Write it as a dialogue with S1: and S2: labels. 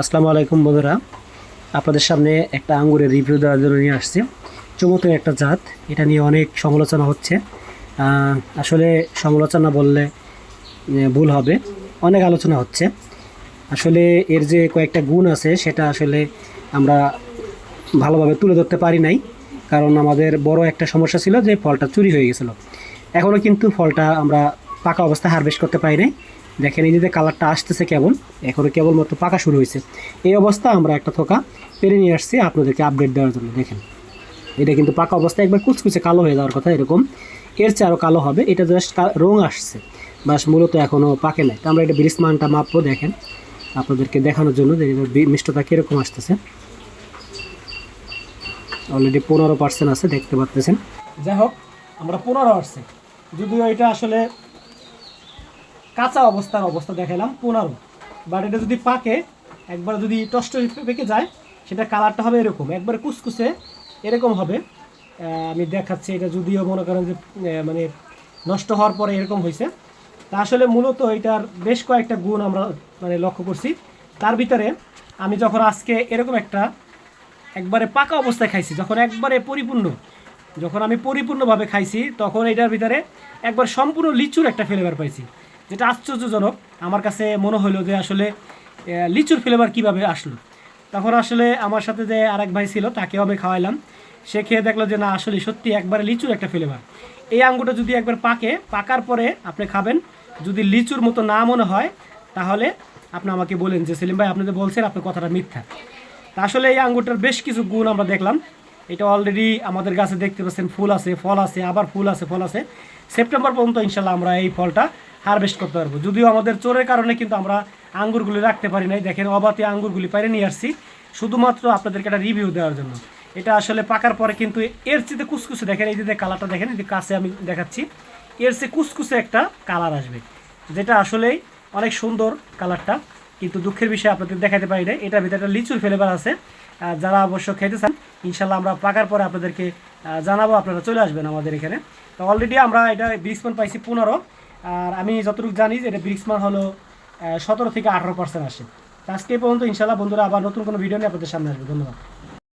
S1: আসসালামু আলাইকুম বন্ধুরা। আপনাদের সামনে একটা আঙ্গুরের রিভিউ দেওয়ার জন্য নিয়ে আসছি। চমৎকার একটা জাত। এটা নিয়ে অনেক সমালোচনা হচ্ছে। আসলে সমালোচনা বললে ভুল হবে। অনেক আলোচনা হচ্ছে। আসলে এর যে কয়েকটা গুণ আছে, সেটা আসলে আমরা ভালোভাবে তুলে ধরতে পারি নাই। কারণ আমাদের বড় একটা সমস্যা ছিল যে ফলটা চুরি হয়ে গেছিল। এখনও কিন্তু ফলটা আমরা পাকা অবস্থায় হারভেস্ট করতে পারি নাই। দেখেন, এই যে কালারটা আসতেছে কেবল এখনও কেবলমাত্র পাকা শুরু হয়েছে। এই অবস্থা আমরা একটা থোকা পেরে নিয়ে আসছি আপনাদেরকে আপডেট দেওয়ার জন্য। দেখেন, এটা কিন্তু পাকা অবস্থায় একবার কুচকুচে কালো হয়ে যাওয়ার কথা এরকম। এর চেয়ে আরও কালো হবে, এটা জাস্ট রং আসছে, বাস মূলত এখনও পাকে নাই। তো আমরা এটা ব্রিজ মানটা মাপবো, দেখেন, আপনাদেরকে দেখানোর জন্য যে মিষ্টতা কীরকম আসতেছে। অলরেডি পনেরো পার্সেন্ট আছে, দেখতে পাচ্ছেন যাই হোক, আমরা পনেরো আসছে। যদিও এটা আসলে কাঁচা অবস্থার অবস্থা দেখালাম পনেরো। বাট এটা যদি পাকে, একবার যদি টষ্ট পেকে যায়, সেটা কালারটা হবে এরকম। একবার কুচকুচে এরকম হবে। আমি দেখাচ্ছি, এটা যদিও মনে করেন যে মানে নষ্ট হওয়ার পরে এরকম হয়েছে তা আসলে মূলত এটার বেশ কয়েকটা গুণ আমরা মানে লক্ষ্য করছি। তার ভিতরে আমি যখন আজকে এরকম একটা একবারে পাকা অবস্থায় খাইছি, যখন একবারে পরিপূর্ণ, যখন আমি পরিপূর্ণভাবে খাইছি, তখন এটার ভিতরে একবার সম্পূর্ণ লিচুর একটা ফ্লেভার পাইছি। যেটা আশ্চর্যজনক, আমার কাছে মনে হলো যে আসলে লিচুর ফ্লেভার কীভাবে আসলো। তখন আসলে আমার সাথে যে আরেক ভাই ছিল, তাকেও আমি খাওয়াইলাম। সে খেয়ে দেখল যে না, আসলে সত্যি একবারে লিচুর একটা ফ্লেভার এই আঙ্গুরটা যদি একবার পাকে, পাকার পরে আপনি খাবেন। যদি লিচুর মতো না মনে হয়, তাহলে আপনি আমাকে বলেন যে, সেলিম ভাই, আপনি যে বলছেন আপনার কথাটা মিথ্যা। তা আসলে এই আঙ্গুরটার বেশ কিছু গুণ আমরা দেখলাম। এটা অলরেডি আমাদের গাছে দেখতে পাচ্ছেন, ফুল আছে, ফল আছে, আবার ফুল আছে, ফল আছে। সেপ্টেম্বর পর্যন্ত ইনশাল্লাহ আমরা এই ফলটা হারভেস্ট করতে পারব। যদিও আমাদের চোরের কারণে কিন্তু আমরা আঙ্গুরগুলি রাখতে পারি নাই। দেখেন, অবাতে আঙ্গুরগুলি পাইরে নিয়ে আসছি। শুধুমাত্র আপনাদেরকে একটা রিভিউ দেওয়ার জন্য। এটা আসলে পাকার পরে কিন্তু এর চেয়ে কুচকুচে দেখেন, এই যে কালারটা দেখেন, এই যে কাছে আমি দেখাচ্ছি, এর চেয়ে কুচকুচে একটা কালার আসবে, যেটা আসলেই অনেক সুন্দর কালারটা কিন্তু দুঃখের বিষয়ে, আপনাদের দেখাতে পারি না এটার ভিতরে একটা লিচুর ফ্লেভার আছে। যারা অবশ্য খেতে চান ইনশাল্লাহ আমরা পাকার পরে আপনাদেরকে জানাব। আপনারা চলে আসবেন আমাদের এখানে। তো অলরেডি আমরা এটা ব্রিক্সমান পাইছি পনেরো। আর আমি যতটুকু জানি যে এটা ব্রিক্সমান হলো সতেরো থেকে আঠারো পার্সেন্ট আসে। আজকে পর্যন্ত ইনশাল্লাহ বন্ধুরা আবার নতুন কোনো ভিডিও নিয়ে আপনাদের সামনে আসবে। ধন্যবাদ।